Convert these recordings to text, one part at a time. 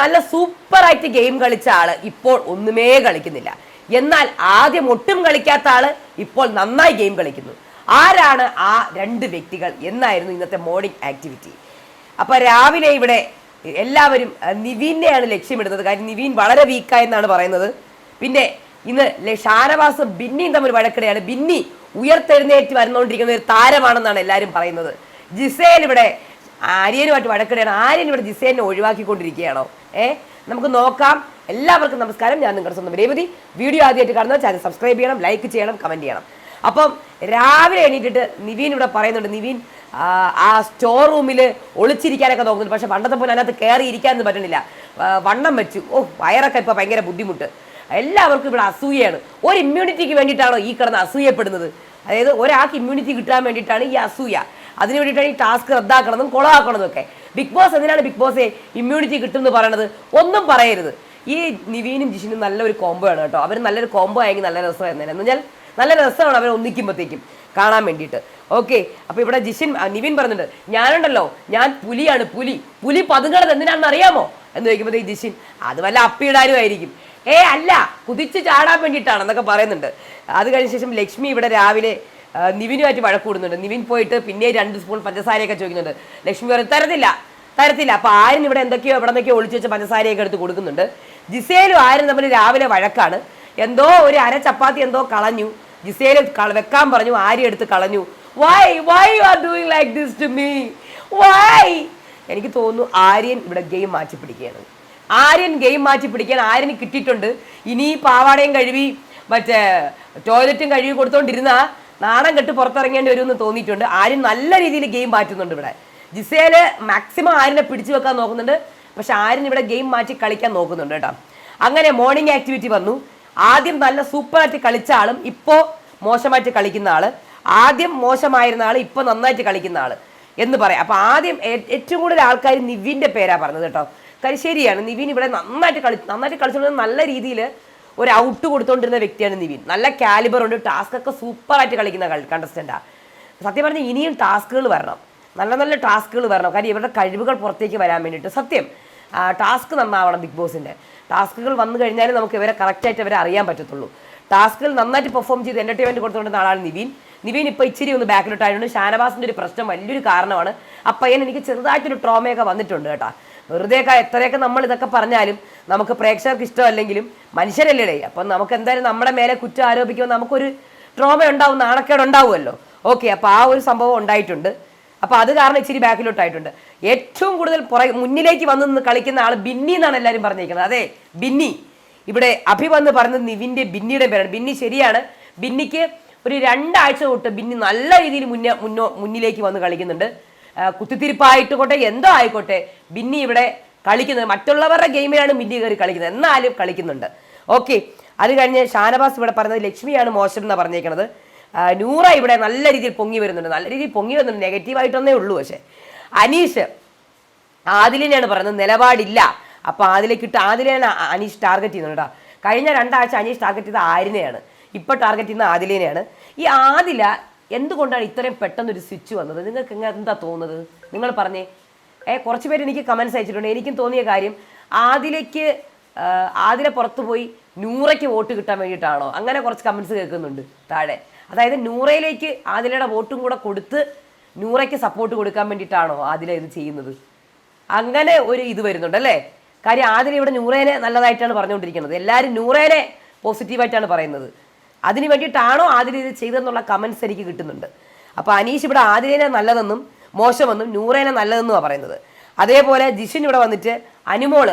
നല്ല സൂപ്പർ ആയിട്ട് ഗെയിം കളിച്ച ആൾ ഇപ്പോൾ ഒന്നുമേ കളിക്കുന്നില്ല. എന്നാൽ ആദ്യം ഒട്ടും കളിക്കാത്ത ആൾ ഇപ്പോൾ നന്നായി ഗെയിം കളിക്കുന്നു. ആരാണ് ആ രണ്ട് വ്യക്തികൾ എന്നായിരുന്നു ഇന്നത്തെ മോർണിംഗ് ആക്ടിവിറ്റി. അപ്പൊ രാവിലെ ഇവിടെ എല്ലാവരും നിവീനെയാണ് ലക്ഷ്യമിടുന്നത്. കാര്യം നിവീൻ വളരെ വീക്കായെന്നാണ് പറയുന്നത്. പിന്നെ ഇന്ന് ഷാനവാസും ബിന്നിയും തമ്മിൽ വഴക്കിടെയാണ്. ബിന്നി ഉയർത്തെഴുന്നേറ്റ് വരുന്നോണ്ടിരിക്കുന്ന ഒരു താരമാണെന്നാണ് എല്ലാവരും പറയുന്നത്. ജിസേൽ ഇവിടെ ആര്യനുമായിട്ട് വഴക്കിടുകയാണ് ആര്യൻ ഇവിടെ ജിസേനെ ഒഴിവാക്കിക്കൊണ്ടിരിക്കുകയാണോ? ഏ? നമുക്ക് നോക്കാം. എല്ലാവർക്കും നമസ്കാരം. ഞാൻ നിങ്ങളുടെ സ്വന്തം രേവതി വീഡിയോ ആദ്യമായിട്ട് കാണുന്ന ചാനൽ സബ്സ്ക്രൈബ് ചെയ്യണം ലൈക്ക് ചെയ്യണം കമന്റ് ചെയ്യണം. അപ്പം രാവിലെ എണീറ്റിട്ട് നിവീൻ ഇവിടെ പറയുന്നുണ്ട് നിവീൻ ആ, സ്റ്റോർ റൂമിൽ ഒളിച്ചിരിക്കാനൊക്കെ നോക്കുന്നുണ്ട് പക്ഷേ പണ്ടത്തെ പോലെ അതിനകത്ത് കയറി ഇരിക്കാനൊന്നും പറ്റുന്നില്ല വണ്ണം വെച്ചു. ഓ വയറൊക്കെ ഇപ്പോൾ ഭയങ്കര ബുദ്ധിമുട്ട്. എല്ലാവർക്കും ഇവിടെ അസൂയയാണ്. ഒരു ഇമ്മ്യൂണിറ്റിക്ക് വേണ്ടിയിട്ടാണോ ഈ കിടന്ന് അസൂയപ്പെടുന്നത്? അതായത് ഒരാൾക്ക് ഇമ്മ്യൂണിറ്റി കിട്ടാൻ വേണ്ടിയിട്ടാണ് ഈ അസൂയ. അതിന് വേണ്ടിയിട്ടാണ് ഈ ടാസ്ക് റദ്ദാക്കണതും കുളമാക്കണതും ഒക്കെ. ബിഗ് ബോസ് എന്തിനാണ് ബിഗ് ബോസ് ഇമ്മ്യൂണിറ്റി കിട്ടുമെന്ന് പറയണത് ഒന്നും പറയരുത്. ഈ നിവീനും ജിഷിനും നല്ലൊരു കോംബോ ആണ് കേട്ടോ. അവർ നല്ലൊരു കോംബോ ആയെങ്കിൽ നല്ല രസമായിരുന്നു എന്ന് പറഞ്ഞാൽ നല്ല രസമാണ് അവർ ഒന്നിക്കുമ്പോഴത്തേക്കും കാണാൻ വേണ്ടിയിട്ട്. ഓക്കെ അപ്പൊ ഇവിടെ ജിഷിൻ നിവിൻ പറഞ്ഞിട്ടുണ്ട് ഞാനുണ്ടല്ലോ ഞാൻ പുലിയാണ് പുലി. പുലി പതുങ്ങണത് എന്തിനാണെന്ന് അറിയാമോ? എന്ന് ഈ ജിഷിൻ അത് വല്ല അപ്പിയിടാനും ആയിരിക്കും ഏ അല്ല കുതിച്ച് ചാടാൻ വേണ്ടിയിട്ടാണ് എന്നൊക്കെ പറയുന്നുണ്ട്. അത് കഴിഞ്ഞ ശേഷം ലക്ഷ്മി ഇവിടെ രാവിലെ നിവിനുമായിട്ട് വഴക്കൂടുന്നുണ്ട് നിവിൻ പോയിട്ട് പിന്നെ രണ്ട് സ്പൂൺ പഞ്ചസാരയൊക്കെ ചോദിക്കുന്നുണ്ട്. ലക്ഷ്മി പറയും തരത്തില്ല തരത്തില്ല. അപ്പൊ ആരും ഇവിടെ എന്തൊക്കെയോ എവിടെ നിന്നൊക്കെയോ ഒളിച്ചു വെച്ച പഞ്ചസാരയൊക്കെ എടുത്ത് കൊടുക്കുന്നുണ്ട്. ജിസേലും ആരും തമ്മിൽ രാവിലെ വഴക്കാണ്. എന്തോ ഒരു അര ചപ്പാത്തി എന്തോ കളഞ്ഞു. ജിസേൽ വെക്കാൻ പറഞ്ഞു ആര്യ എടുത്ത് കളഞ്ഞു. Why why you are doing like this to me why എനിക്ക് തോന്നുന്നു ആര്യൻ ഇവിടെ ഗെയിം മാറ്റി പിടിക്കുകയാണ്. ആര്യൻ ഗെയിം മാറ്റി പിടിക്കാൻ ആര്യന് കിട്ടിയിട്ടുണ്ട്. ഇനി പാവാടയും കഴുകി മറ്റേ ടോയ്ലറ്റും കഴുകി കൊടുത്തോണ്ടിരുന്ന നാണം കെട്ട് പുറത്തിറങ്ങേണ്ടി വരുമെന്ന് തോന്നിയിട്ടുണ്ട്. ആര്യൻ നല്ല രീതിയിൽ ഗെയിം മാറ്റുന്നുണ്ട് ഇവിടെ. ജിസേൽ മാക്സിമം ആരിനെ പിടിച്ചു വെക്കാൻ നോക്കുന്നുണ്ട്. പക്ഷെ ആര്യൻ ഇവിടെ ഗെയിം മാറ്റി കളിക്കാൻ നോക്കുന്നുണ്ട് കേട്ടോ. അങ്ങനെ മോർണിംഗ് ആക്ടിവിറ്റി വന്നു. ആദ്യം നല്ല സൂപ്പറായിട്ട് കളിച്ച ആളും ഇപ്പോൾ മോശമായിട്ട് കളിക്കുന്ന ആൾ. ആദ്യം മോശമായിരുന്ന ആൾ ഇപ്പോൾ നന്നായിട്ട് കളിക്കുന്ന ആൾ എന്ന് പറയാം. അപ്പോൾ ആദ്യം ഏറ്റവും കൂടുതൽ ആൾക്കാർ നിവിന്റെ പേരാ പറഞ്ഞത് കേട്ടോ. കാര്യം ശരിയാണ് നിവിൻ ഇവിടെ നന്നായിട്ട് കളി നന്നായിട്ട് കളിച്ചുകൊണ്ട് നല്ല രീതിയിൽ ഒരു ഔട്ട് കൊടുത്തോണ്ടിരുന്ന വ്യക്തിയാണ് നിവിൻ. നല്ല കാലിബർ ഉണ്ട്. ടാസ്ക് ഒക്കെ സൂപ്പറായിട്ട് കളിക്കുന്ന കണ്ടസ്റ്റന്റാ സത്യം പറഞ്ഞാൽ ഇനിയും ടാസ്കുകൾ വരണം. നല്ല നല്ല ടാസ്കുകൾ വരണം. കാര്യം ഇവരുടെ കഴിവുകൾ പുറത്തേക്ക് വരാൻ വേണ്ടിയിട്ട്. സത്യം. ടാസ്ക് നന്നാവണം ബിഗ് ബോസിന്റെ ടാസ്കുകൾ വന്നു കഴിഞ്ഞാൽ നമുക്ക് ഇവരെ കറക്റ്റായിട്ട് അവരെ അറിയാൻ പറ്റത്തുള്ളൂ. ടാസ്കുകൾ നന്നായിട്ട് പെർഫോം ചെയ്ത് എന്റർടൈൻമെന്റ് കൊടുത്തുകൊണ്ടിരുന്ന ആളാണ് നിവിൻ. നിവിൻ ഇപ്പോൾ ഇച്ചിരി ഒന്ന് ബാക്കിലോട്ടായതുകൊണ്ട് ഷാനവാസിന്റെ ഒരു പ്രശ്നം വലിയൊരു കാരണമാണ്. ആ പയ്യൻ എനിക്ക് ചെറുതായിട്ടൊരു ട്രോമയൊക്കെ വന്നിട്ടുണ്ട് കേട്ടോ. വെറുതെ എത്രയൊക്കെ നമ്മൾ ഇതൊക്കെ പറഞ്ഞാലും നമുക്ക് പ്രേക്ഷകർക്ക് ഇഷ്ടമല്ലെങ്കിലും മനുഷ്യരല്ലേ അപ്പം നമുക്ക് എന്തായാലും നമ്മുടെ മേലെ കുറ്റം ആരോപിക്കുമ്പോൾ നമുക്കൊരു ട്രോമ ഉണ്ടാവും നാണക്കേട് ഉണ്ടാവുമല്ലോ ഓക്കെ അപ്പോൾ ആ ഒരു സംഭവം ഉണ്ടായിട്ടുണ്ട്. അപ്പോൾ അത് കാരണം ഇച്ചിരി ബാക്കിലോട്ടായിട്ടുണ്ട്. ഏറ്റവും കൂടുതൽ പുറകെ മുന്നിലേക്ക് വന്ന് നിന്ന് കളിക്കുന്ന ആൾ ബിന്നി എന്നാണ് എല്ലാവരും പറഞ്ഞിരിക്കുന്നത്. അതെ ബിന്നി. ഇവിടെ അഭി വന്ന് പറഞ്ഞത് നിവിന്റെ ബിന്നിയുടെ പേരാണ്. ബിന്നി ശരിയാണ്. ബിന്നിക്ക് ഒരു രണ്ടാഴ്ച തൊട്ട് ബിന്നി നല്ല രീതിയിൽ മുന്നേ മുന്നോ മുന്നിലേക്ക് വന്ന് കളിക്കുന്നുണ്ട്. കുത്തിത്തിരിപ്പായിട്ടോട്ടെ എന്തോ ആയിക്കോട്ടെ ബിന്നി ഇവിടെ കളിക്കുന്നത് മറ്റുള്ളവരുടെ ഗെയിമിലാണ് ബിന്നി കയറി കളിക്കുന്നത് എന്നാലും കളിക്കുന്നുണ്ട്. ഓക്കെ അത് കഴിഞ്ഞ് ഷാനവാസ് ഇവിടെ പറഞ്ഞത് ലക്ഷ്മിയാണ് മോശം എന്നാണ് പറഞ്ഞേക്കുന്നത് നൂറ ഇവിടെ നല്ല രീതിയിൽ പൊങ്ങി വരുന്നുണ്ട് നല്ല രീതിയിൽ പൊങ്ങി വരുന്നുണ്ട് നെഗറ്റീവായിട്ടൊന്നേ ഉള്ളൂ പക്ഷേ. അനീഷ് ആദിലിനെയാണ് പറയുന്നത് നിലപാടില്ല. അപ്പോൾ ആദിലേക്ക് ഇട്ട് ആദിലെയാണ് അനീഷ് ടാർഗറ്റ് ചെയ്യുന്നത് കേട്ടോ കഴിഞ്ഞ രണ്ടാഴ്ച അനീഷ് ടാർഗറ്റ് ചെയ്ത ആരിനെയാണ്? ഇപ്പോൾ ടാർഗറ്റ് ചെയ്യുന്ന ആദിലിനെയാണ്. ഈ ആദില എന്തുകൊണ്ടാണ് ഇത്രയും പെട്ടെന്ന് ഒരു സ്വിച്ച് വന്നത്? നിങ്ങൾക്ക് ഇങ്ങനെ എന്താ തോന്നുന്നത്? നിങ്ങൾ പറഞ്ഞേ. ഏ കുറച്ച് പേര് എനിക്ക് കമൻസ് അയച്ചിട്ടുണ്ട്. എനിക്കും തോന്നിയ കാര്യം ആദിലേക്ക് ആദിലെ ആദില പുറത്തു പോയി നൂറയ്ക്ക് വോട്ട് കിട്ടാൻ വേണ്ടിയിട്ടാണോ? അങ്ങനെ കുറച്ച് കമൻസ് കേൾക്കുന്നുണ്ട് താഴെ. അതായത് നൂറയിലേക്ക് ആദിലയുടെ വോട്ടും കൂടെ കൊടുത്ത് നൂറയ്ക്ക് സപ്പോർട്ട് കൊടുക്കാൻ വേണ്ടിയിട്ടാണോ ആദില ഇത് ചെയ്യുന്നത്? അങ്ങനെ ഒരു ഇത് വരുന്നുണ്ട് അല്ലേ? കാര്യം ആദില ഇവിടെ നൂറേനെ നല്ലതായിട്ടാണ് പറഞ്ഞുകൊണ്ടിരിക്കുന്നത്. എല്ലാവരും നൂറേനെ പോസിറ്റീവായിട്ടാണ് പറയുന്നത്. അതിന് വേണ്ടിയിട്ടാണോ ആതിര ഇത് ചെയ്തതെന്നുള്ള കമൻസ് എനിക്ക് കിട്ടുന്നുണ്ട്. അപ്പോൾ അനീഷ് ഇവിടെ ആതിരേനെ നല്ലതെന്നും മോശമെന്നും നൂറേനെ നല്ലതെന്നുമാണ് പറയുന്നത്. അതേപോലെ ജിഷിൻ ഇവിടെ വന്നിട്ട് അനുമോൾ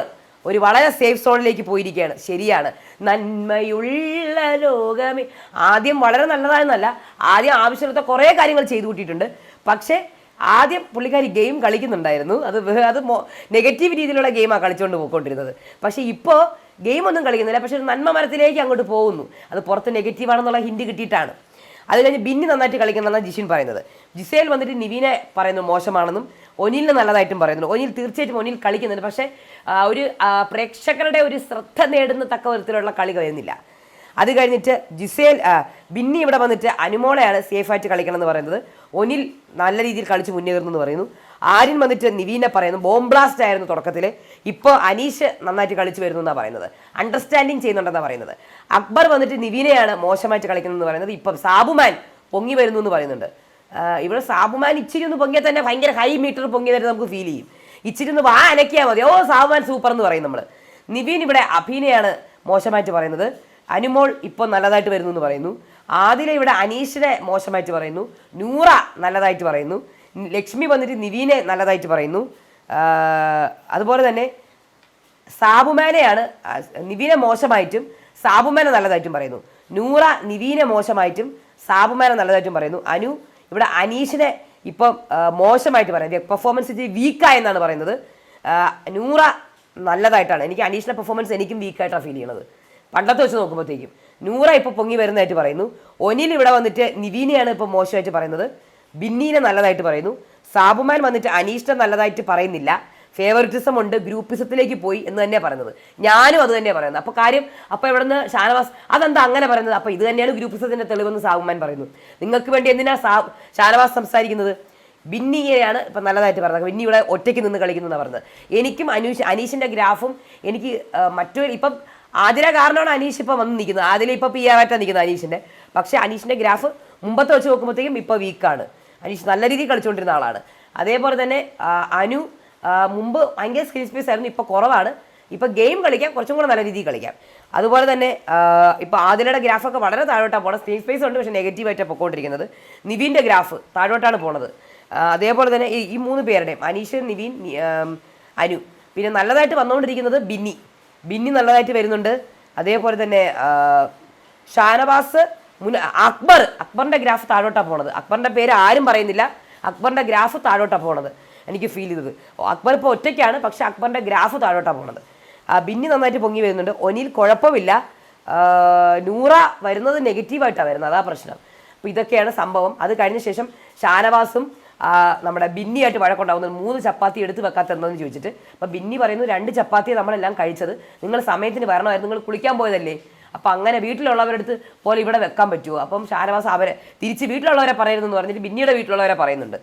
ഒരു വളരെ സേഫ് സോണിലേക്ക് പോയിരിക്കുകയാണ്. ശരിയാണ്. നന്മയുള്ള ലോകമേ. ആദ്യം വളരെ നല്ലതായെന്നല്ല ആദ്യം ആവശ്യമില്ലാത്ത കുറേ കാര്യങ്ങൾ ചെയ്തു കൂട്ടിയിട്ടുണ്ട്. പക്ഷേ ആദ്യം പുള്ളിക്കാരി ഗെയിം കളിക്കുന്നുണ്ടായിരുന്നു. അത് അത് നെഗറ്റീവ് രീതിയിലുള്ള ഗെയിമാണ് കളിച്ചുകൊണ്ട് പോയിക്കൊണ്ടിരുന്നത്. പക്ഷേ ഇപ്പോൾ ഗെയിം ഒന്നും കളിക്കുന്നില്ല. പക്ഷെ ഒരു നന്മ മരത്തിലേക്ക് അങ്ങോട്ട് പോകുന്നു. അത് പുറത്ത് നെഗറ്റീവാണെന്നുള്ള ഹിന്റ് കിട്ടിയിട്ടാണ്. അത് കഴിഞ്ഞ് ബിന്നി നന്നായിട്ട് കളിക്കുന്നതാണ് ജിഷിൻ പറയുന്നത്. ജിസേൽ വന്നിട്ട് നിവീനെ പറയുന്നു മോശമാണെന്നും ഒനിലിന് നല്ലതായിട്ടും പറയുന്നു. ഒനിൽ തീർച്ചയായിട്ടും ഒനിൽ കളിക്കുന്നുണ്ട്. പക്ഷേ ഒരു പ്രേക്ഷകരുടെ ഒരു ശ്രദ്ധ നേടുന്ന തക്ക വിധത്തിലുള്ള കളി വരുന്നില്ല അത് കഴിഞ്ഞിട്ട് ജിസേൽ ബിന്നി ഇവിടെ വന്നിട്ട് അനുമോളെയാണ് സേഫായിട്ട് കളിക്കണം എന്ന് പറയുന്നത്. ഒനിൽ നല്ല രീതിയിൽ കളിച്ച് മുന്നേറുന്നു എന്ന് പറയുന്നു. ആര്യൻ വന്നിട്ട് നിവീനെ പറയുന്നു ബോംബ് ബ്ലാസ്റ്റ് ആയിരുന്നു തുടക്കത്തിൽ ഇപ്പോൾ അനീഷ് നന്നായിട്ട് കളിച്ചു വരുന്നു എന്നാണ് പറയുന്നത്. അണ്ടർസ്റ്റാൻഡിങ് ചെയ്യുന്നുണ്ടെന്ന് പറയുന്നത്. അക്ബർ വന്നിട്ട് നിവീനെയാണ് മോശമായിട്ട് കളിക്കുന്നതെന്ന് പറയുന്നത്. ഇപ്പം സാബുമാൻ പൊങ്ങി വരുന്നു എന്ന് പറയുന്നുണ്ട്. ഇവിടെ സാബുമാൻ ഇച്ചിരി ഒന്ന് പൊങ്ങിയാൽ തന്നെ ഭയങ്കര ഹൈ മീറ്റർ പൊങ്ങിയതായിട്ട് നമുക്ക് ഫീൽ ചെയ്യും. ഇച്ചിരി ഒന്ന് വാ അനക്കിയാൽ മതി. ഓ സാബുമാൻ സൂപ്പർ എന്ന് പറയും നമ്മൾ നിവീൻ ഇവിടെ അഭിനയാണ് മോശമായിട്ട് പറയുന്നത്. അനുമോൾ ഇപ്പോൾ നല്ലതായിട്ട് വരുന്നു എന്ന് പറയുന്നു. ആദില ഇവിടെ അനീഷിനെ മോശമായിട്ട് പറയുന്നു. നൂറ നല്ലതായിട്ട് പറയുന്നു. ലക്ഷ്മി വന്നിട്ട് നിവീനെ നല്ലതായിട്ട് പറയുന്നു. അതുപോലെ തന്നെ സാബുമാനെയാണ് നിവീനെ മോശമായിട്ടും സാബുമാനെ നല്ലതായിട്ടും പറയുന്നു. നൂറ നിവീനെ മോശമായിട്ടും സാബുമാനെ നല്ലതായിട്ടും പറയുന്നു. അനു ഇവിടെ അനീഷിനെ ഇപ്പം മോശമായിട്ട് പറയുന്നത് പെർഫോമൻസ് ഇച്ചിരി വീക്കായെന്നാണ് പറയുന്നത്. ആ, നൂറ നല്ലതായിട്ടാണ്. എനിക്ക് അനീഷിന്റെ പെർഫോമൻസ് എനിക്കും വീക്കായിട്ടാണ് ഫീൽ ചെയ്യണത് പണ്ടത്തെ വെച്ച് നോക്കുമ്പോഴത്തേക്കും. നൂറ ഇപ്പോൾ പൊങ്ങി വരുന്നതായിട്ട് പറയുന്നു. ഒനിൽ ഇവിടെ വന്നിട്ട് നിവീനെയാണ് ഇപ്പോൾ മോശമായിട്ട് പറയുന്നത്. ബിന്നീനെ നല്ലതായിട്ട് പറയുന്നു. സാബുമാൻ വന്നിട്ട് അനീഷിനെ നല്ലതായിട്ട് പറയുന്നില്ല. ഫേവറിറ്റിസം ഉണ്ട്. ഗ്രൂപ്പിസത്തിലേക്ക് പോയി എന്ന് തന്നെ പറയുന്നത്. ഞാനും അത് തന്നെ പറയുന്നത്. അപ്പോൾ കാര്യം അപ്പോൾ നിന്ന് ഷാനവാസ് അതെന്താ അങ്ങനെ പറയുന്നത്? അപ്പോൾ ഇത് തന്നെയാണ് ഗ്രൂപ്പിസത്തിന്റെ തെളിവെന്ന് സാബുമാൻ പറയുന്നു. നിങ്ങൾക്ക് വേണ്ടി എന്തിനാ സാ ഷാനവാസ് സംസാരിക്കുന്നത്? ബിന്നിയെയാണ് ഇപ്പം നല്ലതായിട്ട് പറഞ്ഞത് ബിന്നി ഇവിടെ ഒറ്റയ്ക്ക് നിന്ന് കളിക്കുന്നു എന്നാണ് പറഞ്ഞത് എനിക്കും അനീഷ് അനീഷിന്റെ ഗ്രാഫും എനിക്ക് മറ്റൊരു ഇപ്പം ആതിര കാരണമാണ് അനീഷ് ഇപ്പം വന്ന് നിൽക്കുന്നത്. ആതിര ഇപ്പോൾ പി ആറായിട്ടാണ് നിൽക്കുന്നത് അനീഷിന്റെ. പക്ഷേ അനീഷിന്റെ ഗ്രാഫ് മുമ്പത്തെ വെച്ച് നോക്കുമ്പോഴത്തേക്കും ഇപ്പോൾ വീക്കാണ് അനീഷ് നല്ല രീതിയിൽ കളിച്ചുകൊണ്ടിരുന്ന ആളാണ്. അതേപോലെ തന്നെ അനു മുമ്പ് ഭയങ്കര സ്ക്രീൻ സ്പേസ് ആയിരുന്നു ഇപ്പോൾ കുറവാണ്. ഇപ്പോൾ ഗെയിം കളിക്കാം കുറച്ചും കൂടെ നല്ല രീതിയിൽ കളിക്കാം. അതുപോലെ തന്നെ ഇപ്പോൾ ആദിലയുടെ ഗ്രാഫൊക്കെ വളരെ താഴോട്ടാണ് പോണത്. സ്ക്രീൻ സ്പേസ് ഉണ്ട് പക്ഷേ നെഗറ്റീവായിട്ടാണ് പൊക്കോണ്ടിരിക്കുന്നത്. നിവിന്റെ ഗ്രാഫ് താഴോട്ടാണ് പോണത്. അതേപോലെ തന്നെ ഈ മൂന്ന് പേരുടെയും അനീഷ് നിവിൻ അനു. പിന്നെ നല്ലതായിട്ട് വന്നുകൊണ്ടിരിക്കുന്നത് ബിന്നി. ബിന്നി നല്ലതായിട്ട് വരുന്നുണ്ട്. അതേപോലെ തന്നെ ഷാനവാസ് അക്ബർ അക്ബറിന്റെ ഗ്രാഫ് താഴോട്ടാണ് പോണത്. അക്ബറിന്റെ പേര് ആരും പറയുന്നില്ല. അക്ബറിന്റെ ഗ്രാഫ് താഴോട്ടാണ് പോണത്. എനിക്ക് ഫീൽ ചെയ്തത്. അക്ബർ ഇപ്പോൾ ഒറ്റയ്ക്കാണ് പക്ഷെ അക്ബറിന്റെ ഗ്രാഫ് താഴോട്ടാണ് പോണത്. ബിന്നി നന്നായിട്ട് പൊങ്ങി വരുന്നുണ്ട്. ഒനിൽ കുഴപ്പമില്ല. നൂറ വരുന്നത് നെഗറ്റീവായിട്ടാണ് വരുന്നത്. അതാ പ്രശ്നം. അപ്പോൾ ഇതൊക്കെയാണ് സംഭവം. അത് കഴിഞ്ഞ ശേഷം ഷാനവാസും നമ്മുടെ ബിന്നിയായിട്ട് വഴക്കുണ്ടാവുന്നത് മൂന്ന് ചപ്പാത്തി എടുത്ത് വെക്കാത്തതെന്ന് ചോദിച്ചിട്ട്. അപ്പോൾ ബിന്നി പറയുന്നു രണ്ട് ചപ്പാത്തി നമ്മളെല്ലാം കഴിച്ചത്. നിങ്ങൾ സമയത്തിന് വരണമായിരുന്നു. നിങ്ങൾ കുളിക്കാൻ പോയതല്ലേ? അപ്പം അങ്ങനെ വീട്ടിലുള്ളവരുടെ അടുത്ത് പോലെ ഇവിടെ വെക്കാൻ പറ്റുമോ അപ്പം ഷാനവാസ് അവരെ തിരിച്ച് വീട്ടിലുള്ളവരെ പറയരുതെന്ന് പറഞ്ഞിട്ട് ബിന്നിയുടെ വീട്ടിലുള്ളവരെ പറയുന്നുണ്ട്.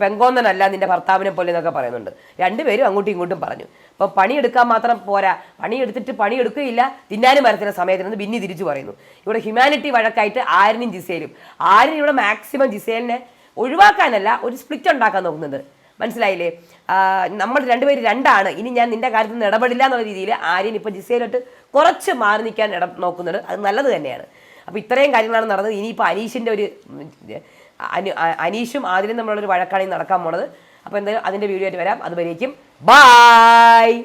പെങ്കോന്നനല്ല നിന്റെ ഭർത്താവിനെ പോലെ എന്നൊക്കെ പറയുന്നുണ്ട്. രണ്ടുപേരും അങ്ങോട്ടും ഇങ്ങോട്ടും പറഞ്ഞു. അപ്പോൾ പണിയെടുക്കാൻ മാത്രം പോരാ. പണിയെടുത്തിട്ട് പണിയെടുക്കുകയില്ല. തിന്നാനും മരത്തിന്റെ സമയത്തിനെന്ന് ബിന്നി തിരിച്ചു പറയുന്നു. ഇവിടെ ഹ്യൂമാനിറ്റി വഴക്കായിട്ട് ആരിനും ജിസേലും. ആരിനും ഇവിടെ മാക്സിമം ജിസേലിനെ ഒഴിവാക്കാനല്ല ഒരു സ്പ്ലിറ്റ് ഉണ്ടാക്കാൻ നോക്കുന്നുണ്ട് മനസ്സിലായില്ലേ? നമ്മൾ രണ്ടുപേര് രണ്ടാണ്. ഇനി ഞാൻ നിന്റെ കാര്യത്തിൽ നിന്ന് ഇടപെടില്ല എന്നുള്ള രീതിയിൽ ആര്യൻ ഇപ്പം ജിസയിലോട്ട് കുറച്ച് മാറി നിൽക്കാൻ ഇട നോക്കുന്നുണ്ട് അത് നല്ലത് തന്നെയാണ്. അപ്പോൾ ഇത്രയും കാര്യങ്ങളാണ് നടന്നത്. ഇനിയിപ്പോൾ അനീഷിന്റെ ഒരു അനു അനീഷും ആദ്യം നമ്മളൊരു വഴക്കാണ് നടക്കാൻ പോണത്. അപ്പോൾ എന്തായാലും അതിന്റെ വീഡിയോ ആയിട്ട് വരാം. അതുവരേക്കും. ബായ്